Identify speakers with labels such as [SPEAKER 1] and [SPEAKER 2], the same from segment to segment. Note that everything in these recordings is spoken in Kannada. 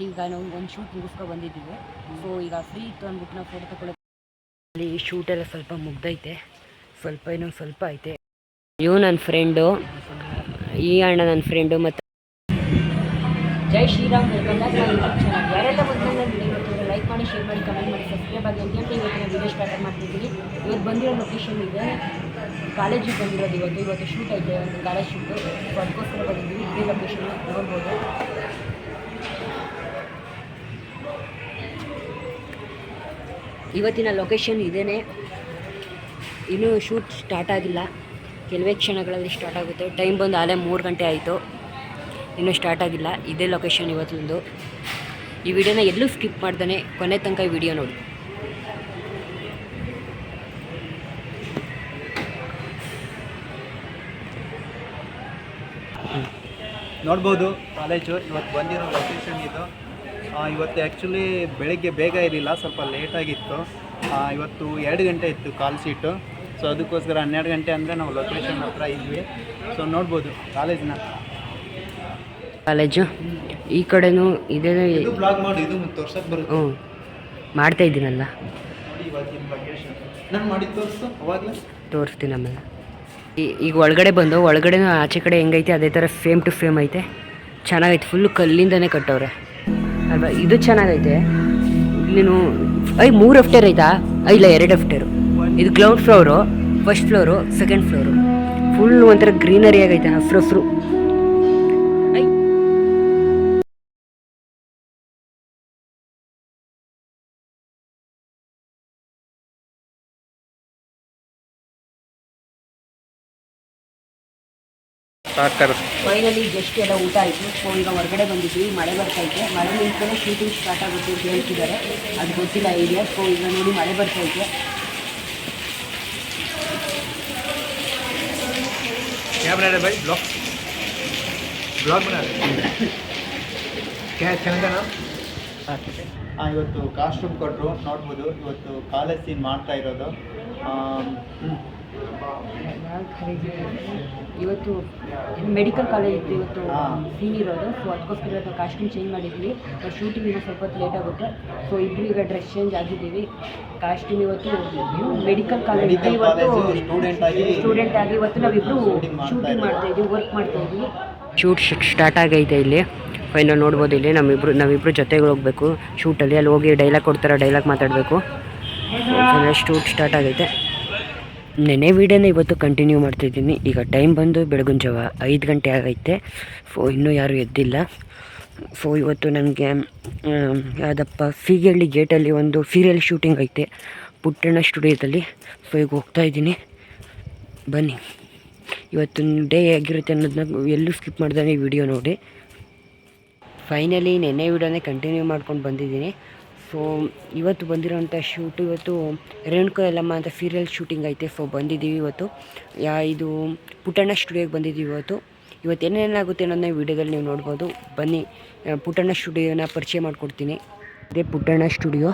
[SPEAKER 1] ಫೈನಲಿ ಈಗ ನಾವು ಒಂದು ಶೂಟ್ ಮುಗಿಸ್ಕೊ ಬಂದಿದ್ದೀವಿ. ಸೊ ಈಗ ಫ್ರೀ ಇತ್ತು ಅಂದ್ಬಿಟ್ಟು ನಾವು ಫೋಟೋ ತಗೊಳ್ಳೋದು ಅಲ್ಲಿ ಶೂಟ್ ಎಲ್ಲ ಸ್ವಲ್ಪ ಮುಗ್ದೈತೆ. ಸ್ವಲ್ಪ ಇನ್ನೊಂದು ಸ್ವಲ್ಪ ಐತೆ. ಇವು ನನ್ನ ಫ್ರೆಂಡು ಈ ಅಣ್ಣ ನನ್ನ ಫ್ರೆಂಡು ಮತ್ತು Jai Shriram welcome back my YouTube channel ಯಾರೆಲ್ಲ ಬಂದು ನನ್ನ ಲೈಕ್ ಮಾಡಿ ಶೇರ್ ಮಾಡಿ ಕಮೆಂಟ್ ಮಾಡಿ ಸಬ್ಸ್ಕ್ರೈಬ್ ಆಗಿ. ಅಂತ ಹೇಳಿ ಇವತ್ತಿನ ವಿಡಿಯೋ ಸ್ಟಾರ್ಟ್ ಮಾಡ್ತಿದ್ದೀನಿ. ಇವತ್ತು ಬಂದಿರೋ ಲೊಕೇಶನ್ ಇದೆ. ಕಾಲೇಜಿಗೆ ಬಂದಿರೋದು ಇವತ್ತು. ಇವತ್ತು ಶೂಟ್ ಐತೆ ಒಂದು ಕಾಲೇಜ್ ಶೂಟು ಅದಕ್ಕೋಸ್ಕರ ಬಂದಿದ್ದೀವಿ. ಇದೇ ಲೊಕೇಶನ್ ನೋಡ್ಬೋದು. ಇವತ್ತಿನ ಲೊಕೇಶನ್ ಇದೇನೆ. ಇನ್ನೂ ಶೂಟ್ ಸ್ಟಾರ್ಟ್ ಆಗಿಲ್ಲ. ಕೆಲವೇ ಕ್ಷಣಗಳಲ್ಲಿ ಸ್ಟಾರ್ಟ್ ಆಗುತ್ತೆ. ಟೈಮ್ ಬಂದು ಆಲೇ ಮೂರು ಗಂಟೆ ಆಯಿತು. ಇನ್ನೂ ಸ್ಟಾರ್ಟ್ ಆಗಿಲ್ಲ. ಇದೇ ಲೊಕೇಶನ್ ಇವತ್ತೊಂದು. ಈ ವಿಡಿಯೋನ ಎಲ್ಲೂ ಸ್ಕಿಪ್ ಮಾಡ್ದೇ ಕೊನೆ ತನಕ ಈ ವಿಡಿಯೋ ನೋಡಿ.
[SPEAKER 2] ನೋಡ್ಬೋದು ಕಾಲೇಜು, ಇವತ್ತು ಬಂದಿರೋ ಲೊಕೇಶನ್ ಇದು. ಇವತ್ತು ಆ್ಯಕ್ಚುಲಿ ಬೆಳಗ್ಗೆ ಬೇಗ ಇರಲಿಲ್ಲ ಸ್ವಲ್ಪ ಲೇಟಾಗಿತ್ತು ಇವತ್ತು ಎರಡು ಗಂಟೆ ಇತ್ತು ಕಾಲ್ ಸೀಟು ಸೊ ಅದಕ್ಕೋಸ್ಕರ ಹನ್ನೆರಡು ಗಂಟೆ ಅಂದರೆ ನಾವು ಲೊಕೇಶನ್ ಹತ್ರ ಇದ್ವಿ. ಸೊ ನೋಡ್ಬೋದು ಕಾಲೇಜ್ನ
[SPEAKER 1] ಕಾಲೇಜು ಈ ಕಡೆನೂ ಇದೇ
[SPEAKER 2] ಇದು ಬ್ಲಾಗ್ ಮಾಡಿ ಇದು ತೋರ್ಸಕ್ಕೆ ಬರುತ್ತೆ.
[SPEAKER 1] ಹ್ಞೂ ಮಾಡ್ತಾ ಇದ್ದೀನಲ್ಲ.
[SPEAKER 2] ನಾನು ಮಾಡಿ ತೋರಿಸು ಅವಾಗಲೇ?
[SPEAKER 1] ತೋರಿಸ್ತೀನಿ ಆಮೇಲೆ. ಈ- ಈಗ ಒಳಗಡೆ ಬಂದು ಒಳಗಡೆ ಆಚೆ ಕಡೆ ಹೆಂಗೈತೆ ಅದೇ ಥರ ಫೇಮ್ ಟು ಫೇಮ್ ಐತೆ. ಚೆನ್ನಾಗೈತೆ ಫುಲ್ಲು ಕಲ್ಲಿಂದನೇ ಕಟ್ಟವ್ರೆ. ಅಲ್ವಾ? ಇದು ಚೆನ್ನಾಗೈತೆ. ನೀನು, ಐ, ಮೂರು ಅಫ್ಟೇರ್ ಐತಾ? ಇಲ್ಲ, ಎರಡು ಅಫ್ಟೇರು ಇದು ground floor first floor second floor full ಒಂಥರ ಗ್ರೀನರಿ ಆಗೈತೆ, ಹಸ್ರು ಹಸ್ರು.
[SPEAKER 2] ಸಾಕರ್
[SPEAKER 1] ಫೈನಲಿ ಜಸ್ಟ್ ಎಲ್ಲ ಊಟ ಆಯಿತು ಸೊ ಈಗ ಹೊರಗಡೆ ಬಂದಿದ್ವಿ ಮಳೆ ಬರ್ತೈತೆ ಮಳೆ ನಿಂತ್ಕೊಂಡು ಶೂಟಿಂಗ್ ಸ್ಟಾರ್ಟ್ ಆಗುತ್ತೆ ಅಂತ ಹೇಳ್ತಿದ್ದಾರೆ ಅದು ಗೊತ್ತಿಲ್ಲ ಐಡಿಯಾ ಸೊ ಈಗ ನೋಡಿ ಮಳೆ ಬರ್ತೈತೆ
[SPEAKER 2] क्या बना रहे भाई ब्लॉग ब्लॉग बना रहे क्या चैनल का नाम ಹಾಂ ಇವತ್ತು ಕಾಸ್ಟ್ಯೂಮ್ ಕೊಟ್ಟರು ನೋಡ್ಬೋದು ಇವತ್ತು ಕಾಲೇಜ್ ಸೀನ್ ಮಾಡ್ತಾ ಇರೋದು
[SPEAKER 1] ಇವತ್ತು ಮೆಡಿಕಲ್ ಕಾಲೇಜ್ ಇತ್ತು ಇವತ್ತು. ಸೀನ್ ಇರೋದು. ಸೊ ಅದಕ್ಕೋಸ್ಕರ ಇವತ್ತು ಕಾಸ್ಟ್ಯೂಮ್ ಚೇಂಜ್ ಮಾಡಿದ್ವಿ. ಶೂಟಿಂಗ್ ಇನ್ನೂ ಸ್ವಲ್ಪ ಹೊತ್ತು ಲೇಟ್ ಆಗುತ್ತೆ. ಸೊ ಇಬ್ಬರು ಈಗ ಡ್ರೆಸ್ ಚೇಂಜ್ ಆಗಿದ್ದೀವಿ. ಕಾಸ್ಟ್ಯೂಮ್ ಇವತ್ತು ಮೆಡಿಕಲ್ ಕಾಲೇಜ್ ಇವತ್ತು
[SPEAKER 2] ಸ್ಟೂಡೆಂಟ್ ಆಗಿ
[SPEAKER 1] ಸ್ಟೂಡೆಂಟ್ ಆಗಿ ಇವತ್ತು ನಾವಿಬ್ಬರು ಶೂಟಿಂಗ್. ಮಾಡ್ತಾ ಇದ್ದೀವಿ. ವರ್ಕ್ ಮಾಡ್ತಾ ಇದ್ದೀವಿ. ಶೂಟ್ ಸ್ಟಾರ್ಟ್ ಆಗೈತೆ ಇಲ್ಲಿ. ಫೈನಲ್ ನೋಡ್ಬೋದು ಇಲ್ಲಿ. ನಮ್ಮಿಬ್ರು ನಾವಿಬ್ರು ಜೊತೆಗೆ ಹೋಗಬೇಕು. ಶೂಟಲ್ಲಿ ಅಲ್ಲಿ. ಹೋಗಿ ಡೈಲಾಗ್ ಕೊಡ್ತಾರೆ ಡೈಲಾಗ್ ಮಾತಾಡಬೇಕು. ಶೂಟ್ ಸ್ಟಾರ್ಟ್ ಆಗೈತೆ. ನೆನೆ ವೀಡಿಯೋನ ಇವತ್ತು ಕಂಟಿನ್ಯೂ ಮಾಡ್ತಿದ್ದೀನಿ. ಈಗ ಟೈಮ್ ಬಂದು ಬೆಳಗಿನ ಜಾವ ಐದು ಗಂಟೆ ಆಗೈತೆ. ಫೋ, ಇನ್ನೂ ಯಾರೂ ಎದ್ದಿಲ್ಲ. ಫೋ, ಇವತ್ತು ನನಗೆ ಯಾವುದಪ್ಪ ಫೀಗಳ್ಳಿ ಗೇಟಲ್ಲಿ ಒಂದು ಸೀರಿಯಲ್ ಶೂಟಿಂಗ್ ಐತೆ. ಪುಟ್ಟಣ್ಣ ಸ್ಟುಡಿಯೋದಲ್ಲಿ. ಸೊ ಈಗ ಹೋಗ್ತಾ ಇದ್ದೀನಿ. ಬನ್ನಿ. ಇವತ್ತು ಡೇ ಹೇಗಿರುತ್ತೆ ಅನ್ನೋದನ್ನ ಎಲ್ಲೂ ಸ್ಕಿಪ್ ಮಾಡ್ದೆ ಈ ವಿಡಿಯೋ ನೋಡಿ. ಫೈನಲಿ ನೆನ್ನೆ ವಿಡಿಯೋನೇ ಕಂಟಿನ್ಯೂ ಮಾಡ್ಕೊಂಡು ಬಂದಿದ್ದೀನಿ. ಸೊ ಇವತ್ತು ಬಂದಿರೋಂಥ ಶೂಟ್ ಇವತ್ತು ರೇಣುಕಾ ಯಲ್ಲಮ್ಮ ಅಂತ ಸೀರಿಯಲ್ ಶೂಟಿಂಗ್ ಐತೆ. ಸೊ ಬಂದಿದ್ದೀವಿ ಇವತ್ತು. ಯಾ, ಇದು ಪುಟ್ಟಣ್ಣ ಸ್ಟುಡಿಯೋಗೆ ಬಂದಿದ್ದೀವಿ ಇವತ್ತು. ಇವತ್ತು ಏನೇನಾಗುತ್ತೆ ಅನ್ನೋದನ್ನ ವಿಡಿಯೋದಲ್ಲಿ ನೀವು ನೋಡ್ಬೋದು. ಬನ್ನಿ ಪುಟ್ಟಣ್ಣ ಸ್ಟುಡಿಯೋನ ಪರಿಚಯ ಮಾಡಿಕೊಡ್ತೀನಿ. ಇದೇ ಪುಟ್ಟಣ್ಣ ಸ್ಟುಡಿಯೋ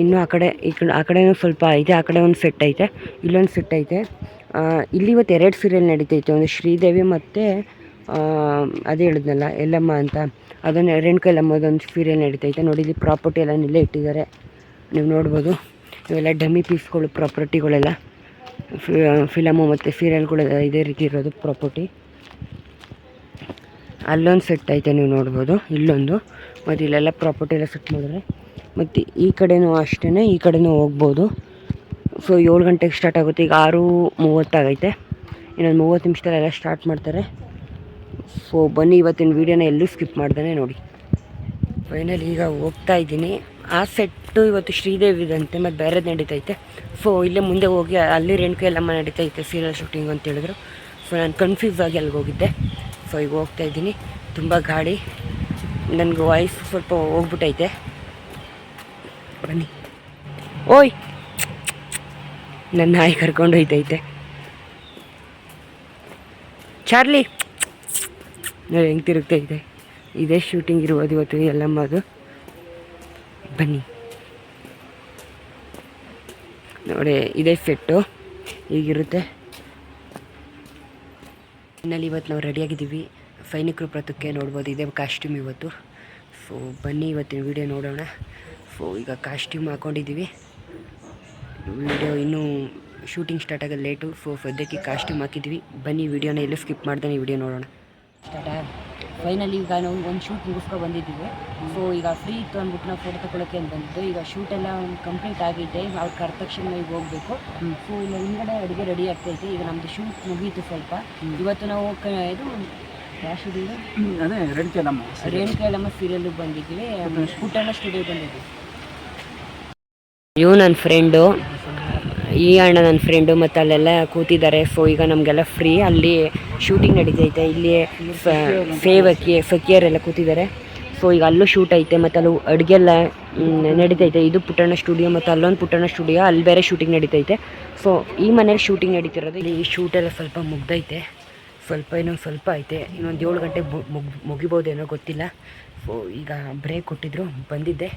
[SPEAKER 1] ಇನ್ನು ಆ ಕಡೆ, ಈ ಕಡೆ, ಆ ಕಡೆ ಸ್ವಲ್ಪ ಐತೆ ಆ ಕಡೆ ಒಂದು ಸೆಟ್ ಐತೆ. ಇಲ್ಲೊಂದು ಸೆಟ್ ಐತೆ. ಇಲ್ಲಿ ಇವತ್ತು ಎರಡು ಸೀರಿಯಲ್ ನಡೀತೈತೆ. ಒಂದು ಶ್ರೀದೇವಿ ಮತ್ತು ಅದೇ ಹೇಳಿದ್ನಲ್ಲ, ಎಲ್ಲಮ್ಮ ಅಂತ. ಅದನ್ನು ರೇಣುಕಾ ಎಲ್ಲಮ್ಮದೊಂದು ಸೀರಿಯಲ್ ನಡೀತೈತೆ. ನೋಡಿ, ಇಲ್ಲಿ ಪ್ರಾಪರ್ಟಿ ಎಲ್ಲ ಇಲ್ಲೇ ಇಟ್ಟಿದ್ದಾರೆ. ನೀವು ನೋಡ್ಬೋದು. ಇವೆಲ್ಲ ಡಮ್ಮಿ ಪೀಸ್ಗಳು ಪ್ರಾಪರ್ಟಿಗಳೆಲ್ಲ ಫಿಲಮು ಮತ್ತು ಸೀರಿಯಲ್ಗಳೆಲ್ಲ ಇದೇ ರೀತಿ ಇರೋದು ಪ್ರಾಪರ್ಟಿ ಅಲ್ಲೊಂದು ಸೆಟ್ ಐತೆ, ನೀವು ನೋಡ್ಬೋದು. ಇಲ್ಲೊಂದು. ಮತ್ತು ಇಲ್ಲೆಲ್ಲ ಪ್ರಾಪರ್ಟಿ ಎಲ್ಲ ಸೆಟ್ ಮಾಡಿದ್ರೆ. ಮತ್ತು ಈ ಕಡೆನೂ ಅಷ್ಟೇ ಈ ಕಡೆನೂ ಹೋಗ್ಬೋದು. ಸೊ ಏಳು ಗಂಟೆಗೆ ಸ್ಟಾರ್ಟ್ ಆಗುತ್ತೆ. ಈಗ ಆರು ಮೂವತ್ತಾಗೈತೆ ಇನ್ನೊಂದು ಮೂವತ್ತು ನಿಮಿಷದಲ್ಲೆಲ್ಲ ಸ್ಟಾರ್ಟ್ ಮಾಡ್ತಾರೆ. ಸೊ ಬನ್ನಿ, ಇವತ್ತಿನ ವೀಡಿಯೋನ ಎಲ್ಲೂ ಸ್ಕಿಪ್ ಮಾಡ್ದೇ ನೋಡಿ. ಫೈನಲ್ ಈಗ ಹೋಗ್ತಾ ಇದ್ದೀನಿ. ಆ ಸೆಟ್ಟು ಇವತ್ತು ಶ್ರೀದೇವಿದಂತೆ ಮತ್ತು ಬೇರೆದು ನಡೀತೈತೆ. ಸೊ ಇಲ್ಲೇ ಮುಂದೆ ಹೋಗಿ ಅಲ್ಲಿ ರೇಣುಕಾ ಎಲ್ಲಮ್ಮ ನಡೀತೈತೆ ಸೀರಿಯಲ್ ಶೂಟಿಂಗ್ ಅಂತ ಹೇಳಿದ್ರು. ಸೊ ನಾನು ಕನ್ಫ್ಯೂಸ್ ಆಗಿ ಅಲ್ಲಿಗೆ ಹೋಗಿದ್ದೆ. ಸೊ ಈಗ ಹೋಗ್ತಾ ಇದ್ದೀನಿ. ತುಂಬ ಗಾಡಿ ನನಗೆ ವಾಯ್ಸ್ ಸ್ವಲ್ಪ ಹೋಗ್ಬಿಟ್ಟೈತೆ ಬನ್ನಿ. ಓಯ್! ನನ್ನ ನಾಯಿ ಕರ್ಕೊಂಡು ಹೋಯ್ತೈತೆ. ಚಾರ್ಲಿ! ನೋಡಿ ಹೆಂಗೆ ತಿರುಗ್ತೈತೆ ಇದೇ ಶೂಟಿಂಗ್ ಇರ್ಬೋದು ಇವತ್ತು ಎಲ್ಲಮ್ಮದು ಬನ್ನಿ. ನೋಡಿ, ಇದೇ ಫೆಟ್ಟು ಹೀಗಿರುತ್ತೆ. ಇನ್ನಲ್ಲಿ ಇವತ್ತು ನಾವು ರೆಡಿಯಾಗಿದ್ದೀವಿ ಸೈನಿಕರು ಪ್ರತಕ್ಕೆ ನೋಡ್ಬೋದು. ಇದೇ ಕಾಸ್ಟ್ಯೂಮ್ ಇವತ್ತು. ಸೊ ಬನ್ನಿ ಇವತ್ತಿನ ವಿಡಿಯೋ ನೋಡೋಣ. ಸೊ ಈಗ ಕಾಸ್ಟ್ಯೂಮ್ ಹಾಕ್ಕೊಂಡಿದ್ದೀವಿ ವಿಡಿಯೋ ಇನ್ನೂ ಶೂಟಿಂಗ್ ಸ್ಟಾರ್ಟ್ ಆಗೋದು ಲೇಟು ಸೊ ಸದ್ಯಕ್ಕೆ ಕಾಸ್ಟ್ಯೂಮ್ ಹಾಕಿದ್ವಿ ಬನ್ನಿ ವಿಡಿಯೋನ ಎಲ್ಲೂ ಸ್ಕಿಪ್ ಮಾಡ್ದೆ ವಿಡಿಯೋ ನೋಡೋಣ. ಸ್ಟಾರ್ಟ ಫೈನಲಿ ಈಗ ನಾವು ಒಂದು ಶೂಟ್ ಮುಗಿಸ್ಕೊ ಬಂದಿದ್ದೀವಿ. ಸೊ ಈಗ ಫ್ರೀ ಇತ್ತು ಅಂದ್ಬಿಟ್ಟು ನಾವು ಫೋಟೋ ತಗೊಳಕ್ಕೆ ಅಂತ ಬಂದಿದ್ದು. ಈಗ ಶೂಟ್ ಎಲ್ಲ ಒಂದು ಕಂಪ್ಲೀಟ್ ಆಗಿದೆ. ಅವ್ರು ಕರೆದ ತಕ್ಷಣ ಈಗ ಹೋಗಬೇಕು. ಸೊ ಇಲ್ಲ ಹಿಂದ್ಗಡೆ ಅಡುಗೆ ರೆಡಿ ಆಗ್ತೈತೆ. ಈಗ ನಮ್ಮದು ಶೂಟ್ ಮುಗೀತು ಸ್ವಲ್ಪ. ಇವತ್ತು ನಾವು ಕ ಇದು ಯಾವ ಶೂಟಿಂಗ್
[SPEAKER 2] ಅದೇ ರೇಣುಕೆ ನಮ್ಮ
[SPEAKER 1] ರೇಣುಕೆ ನಮ್ಮ ಸೀರಿಯಲ್ಗೆ ಬಂದಿದ್ವಿ ಪುಟ್ಟಣ್ಣ ಸ್ಟುಡಿಯೋ ಬಂದಿದ್ದೀವಿ. ಇವು ನನ್ನ ಫ್ರೆಂಡು ಈ ಅಣ್ಣ ನನ್ನ ಫ್ರೆಂಡು ಮತ್ತು ಅಲ್ಲೆಲ್ಲ ಕೂತಿದ್ದಾರೆ. ಸೊ ಈಗ ನಮಗೆಲ್ಲ ಫ್ರೀ ಅಲ್ಲಿ ಶೂಟಿಂಗ್ ನಡೀತೈತೆ. ಇಲ್ಲಿ ಫೇವಕಿ ಫಕಿಯರೆಲ್ಲ ಕೂತಿದ್ದಾರೆ. ಸೊ ಈಗ ಅಲ್ಲೂ ಶೂಟ್ ಐತೆ. ಮತ್ತು ಅಲ್ಲೂ ಅಡುಗೆಲ್ಲ ನಡೀತೈತೆ. ಇದು ಪುಟ್ಟಣ್ಣ ಸ್ಟುಡಿಯೋ ಮತ್ತು ಅಲ್ಲೊಂದು ಪುಟ್ಟಣ್ಣ ಸ್ಟುಡಿಯೋ ಅಲ್ಲಿ ಬೇರೆ ಶೂಟಿಂಗ್ ನಡೀತೈತೆ. ಸೊ ಈ ಮನೇಲಿ ಶೂಟಿಂಗ್ ನಡೀತಿರೋದು ಇಲ್ಲಿ ಶೂಟೆಲ್ಲ ಸ್ವಲ್ಪ ಮುಗ್ದೈತೆ. ಸ್ವಲ್ಪ ಇನ್ನೊಂದು ಸ್ವಲ್ಪ ಐತೆ. ಇನ್ನೊಂದು ಏಳು ಗಂಟೆ ಮುಗ್, ಮುಗಿಬೋದೇನೋ ಗೊತ್ತಿಲ್ಲ. ಸೊ ಈಗ ಬ್ರೇಕ್ ಕೊಟ್ಟಿದ್ರು. ಬಂದಿದ್ದೆ.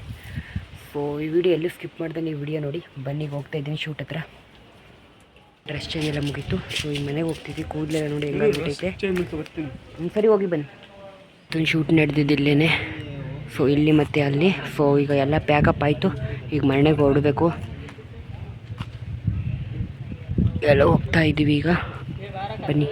[SPEAKER 1] ಸೊ ಈ ವಿಡಿಯೋ ಎಲ್ಲೂ ಸ್ಕಿಪ್ ಮಾಡ್ದೆ ನೀವು ವಿಡಿಯೋ ನೋಡಿ. ಬನ್ನಿಗೆ ಹೋಗ್ತಾ ಇದ್ದೀನಿ ಶೂಟ್ ಹತ್ರ. ಡ್ರೆಸ್ ಚೇಂಜ್ ಎಲ್ಲ ಮುಗೀತು. ಸೊ ಈ ಮನೆಗೆ ಹೋಗ್ತಿದ್ವಿ. ಕೂದಲೆಲ್ಲ ನೋಡಿ ಹೆಂಗಾಗ್ಬಿಟ್ಟೈತೆ ಒಂದು ಸರಿ ಹೋಗಿ ಬನ್ನಿ. ಒಂದು ಶೂಟ್ ನಡೆದಿದ್ದು ಇಲ್ಲೇ ಸೊ ಇಲ್ಲಿ ಮತ್ತು ಅಲ್ಲಿ. ಸೊ ಈಗ ಎಲ್ಲ ಪ್ಯಾಕಪ್ ಆಯಿತು. ಈಗ ಮನೆಗೆ ಹೊರಡಬೇಕು. ಎಲ್ಲ ಹೋಗ್ತಾ ಇದ್ದೀವಿ ಈಗ. ಬನ್ನಿ.